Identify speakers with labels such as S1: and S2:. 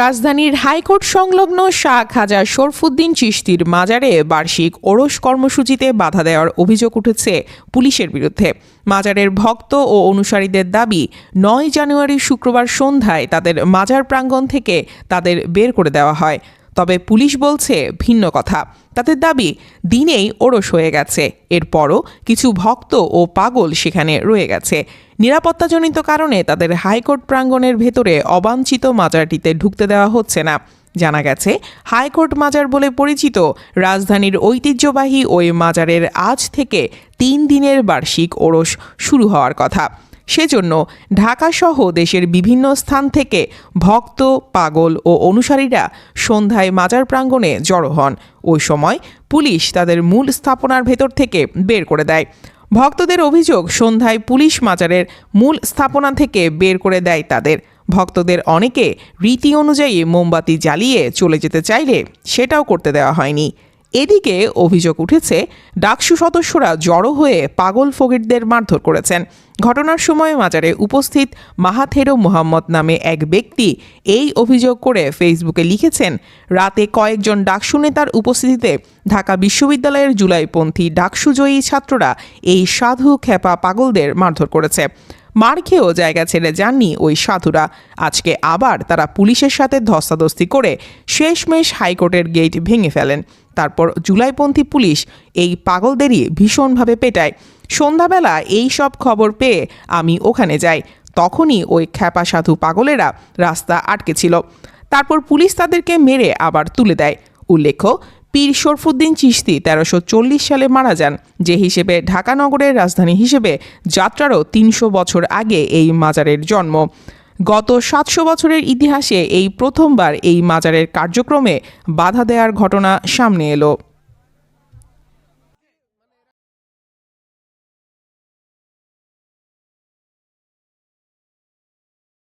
S1: রাজধানীর হাইকোর্ট সংলগ্ন শাহ খাজা শরফুদ্দিন চিশতির মাজারে বার্ষিক ওরস কর্মসূচিতে বাধা দেওয়ার অভিযোগ উঠেছে পুলিশের বিরুদ্ধে। মাজারের ভক্ত ও অনুসারীদের দাবি, নয় জানুয়ারি শুক্রবার সন্ধ্যায় তাদের মাজার প্রাঙ্গণ থেকে তাদের বের করে দেওয়া হয়। তবে পুলিশ বলছে ভিন্ন কথা। তাদের দাবি, দিনেই ওরস হয়ে গেছে। এরপরও কিছু ভক্ত ও পাগল সেখানে রয়ে গেছে। নিরাপত্তাজনিত কারণে তাদের হাইকোর্ট প্রাঙ্গণের ভেতরে অবাঞ্ছিত মাজারটিতে ঢুকতে দেওয়া হচ্ছে না। জানা গেছে, হাইকোর্ট মাজার বলে পরিচিত রাজধানীর ঐতিহ্যবাহী ওই মাজারের আজ থেকে তিন দিনের বার্ষিক ওরস শুরু হওয়ার কথা। সেজন্য ঢাকাসহ দেশের বিভিন্ন স্থান থেকে ভক্ত, পাগল ও অনুসারীরা সন্ধ্যায় মাজার প্রাঙ্গণে জড়ো হন। ওই সময় পুলিশ তাদের মূল স্থাপনার ভেতর থেকে বের করে দেয়। ভক্তদের অভিযোগ, সন্ধ্যায় পুলিশ মাজারের মূল স্থাপনা থেকে বের করে দেয় তাদের। ভক্তদের অনেকে রীতি অনুযায়ী মোমবাতি জ্বালিয়ে চলে যেতে চাইলে সেটাও করতে দেওয়া হয়নি। এদিকে অভিযোগ উঠেছে, ডাকসু সদস্যরা জড়ো হয়ে পাগল ফকিরদের মারধর করেছেন। ঘটনার সময় মাজারে উপস্থিত মাহাথেরো মোহাম্মদ নামে এক ব্যক্তি এই অভিযোগ করে ফেসবুকে লিখেছেন, রাতে কয়েকজন ডাকসু নেতার উপস্থিতিতে ঢাকা বিশ্ববিদ্যালয়ের জুলাইপন্থী ডাকসুজয়ী ছাত্ররা এই সাধু খেপা পাগলদের মারধর করেছে। মার খেয়েও জায়গা ছেড়ে যাননি ওই সাধুরা। আজকে আবার তারা পুলিশের সাথে ধস্তাধস্তি করে শেষমেশ হাইকোর্টের গেট ভেঙে ফেলেন। তারপর জুলাইপন্থী পুলিশ এই পাগলদেরই ভীষণভাবে পেটায়। সন্ধ্যাবেলা এই সব খবর পেয়ে আমি ওখানে যাই। তখনই ওই খ্যাপা সাধু পাগলেরা রাস্তা আটকেছিল। তারপর পুলিশ তাদেরকে মেরে আবার তুলে দেয়। উল্লেখ্য, পীর শরফুদ্দিন চিশতি তেরোশো চল্লিশ সালে মারা যান। যে হিসেবে ঢাকা নগরের রাজধানী হিসেবে যাত্রারও তিনশো বছর আগে এই মাজারের জন্ম। গত সাতশো বছরের ইতিহাসে এই প্রথমবার এই মাজারের কার্যক্রমে বাধা দেওয়ার ঘটনা সামনে এলো।